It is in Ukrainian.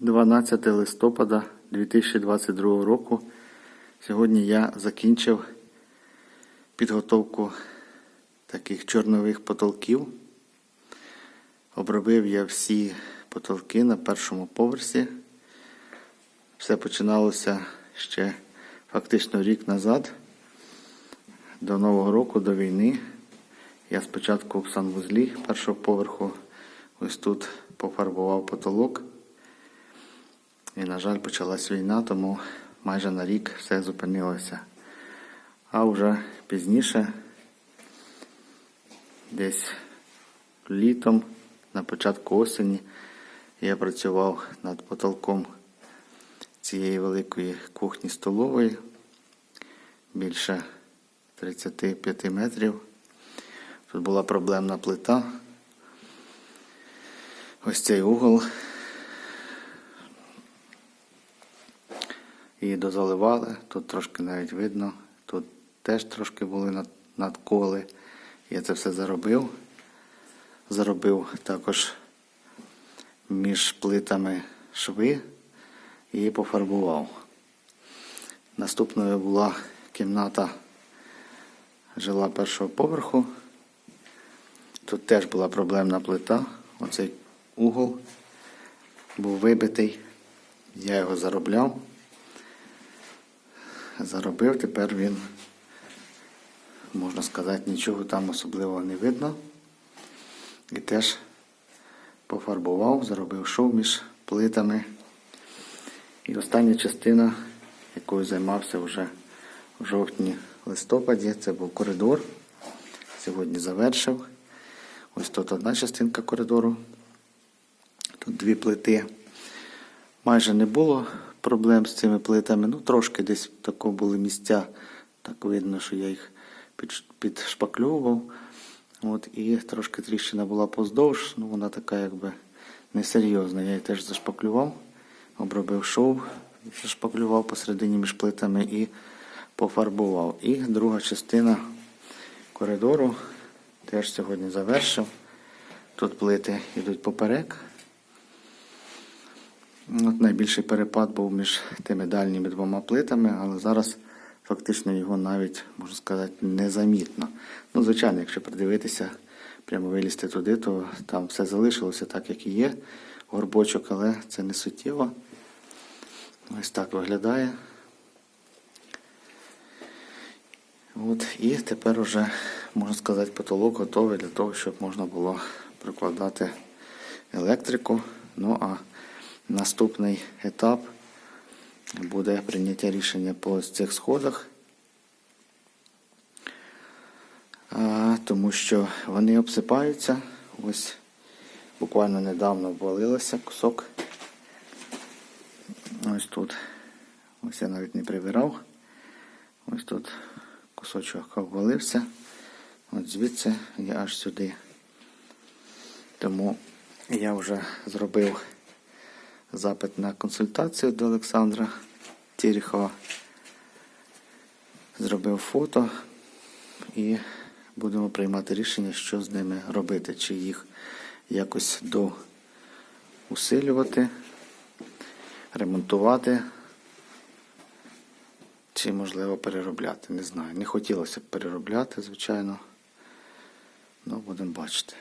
12 листопада 2022 року. Сьогодні я закінчив підготовку таких чорнових потолків. Обробив я всі потолки на першому поверсі. Все починалося ще фактично рік назад, до Нового року, до війни. Я спочатку в санвузлі першого поверху ось тут пофарбував потолок. І, на жаль, почалась війна, тому майже на рік все зупинилося. А вже пізніше, десь літом, на початку осені, я працював над потолком цієї великої кухні столової більше 35 метрів. Тут була проблемна плита. Ось цей угол. Її дозаливали, тут трошки навіть видно, тут теж трошки були надколи. Я це все заробив. Заробив також між плитами шви і пофарбував. Наступною була кімната жила першого поверху. Тут теж була проблемна плита. Оцей угол був вибитий. Я його заробляв. Заробив, тепер він, можна сказати, нічого там особливого не видно. І теж пофарбував, заробив шов між плитами. І остання частина, якою займався вже в жовтні-листопаді, це був коридор. Сьогодні завершив. Ось тут одна частинка коридору. Тут дві плити. Майже не було проблем з цими плитами. Ну, трошки десь тако були місця. Так видно, що я їх під- підшпакльовував. От, і трошки тріщина була поздовж, ну вона така якби несерйозна. Я її теж зашпаклював, обробив шов, зашпаклював посередині між плитами і пофарбував. І друга частина коридору теж сьогодні завершив. Тут плити йдуть поперек. От найбільший перепад був між тими дальніми двома плитами, але зараз фактично його навіть, можна сказати, незамітно. Ну, звичайно, якщо придивитися, прямо вилізти туди, то там все залишилося так, як і є. Горбочок, але це не суттєво. Ось так виглядає. От, і тепер уже, можна сказати, потолок готовий для того, щоб можна було прикладати електрику. Ну а наступний етап буде прийняття рішення по цих сходах. Тому що вони обсипаються. Ось буквально недавно обвалилося кусок. Ось тут. Ось я навіть не прибирав. Ось тут кусочок обвалився. От звідси і аж сюди. Тому я вже зробив запит на консультацію до Олександра Тіріхова. Зробив фото і будемо приймати рішення, що з ними робити, чи їх якось доусилювати, ремонтувати, чи можливо переробляти. Не знаю. Не хотілося б переробляти, звичайно. Ну, будемо бачити.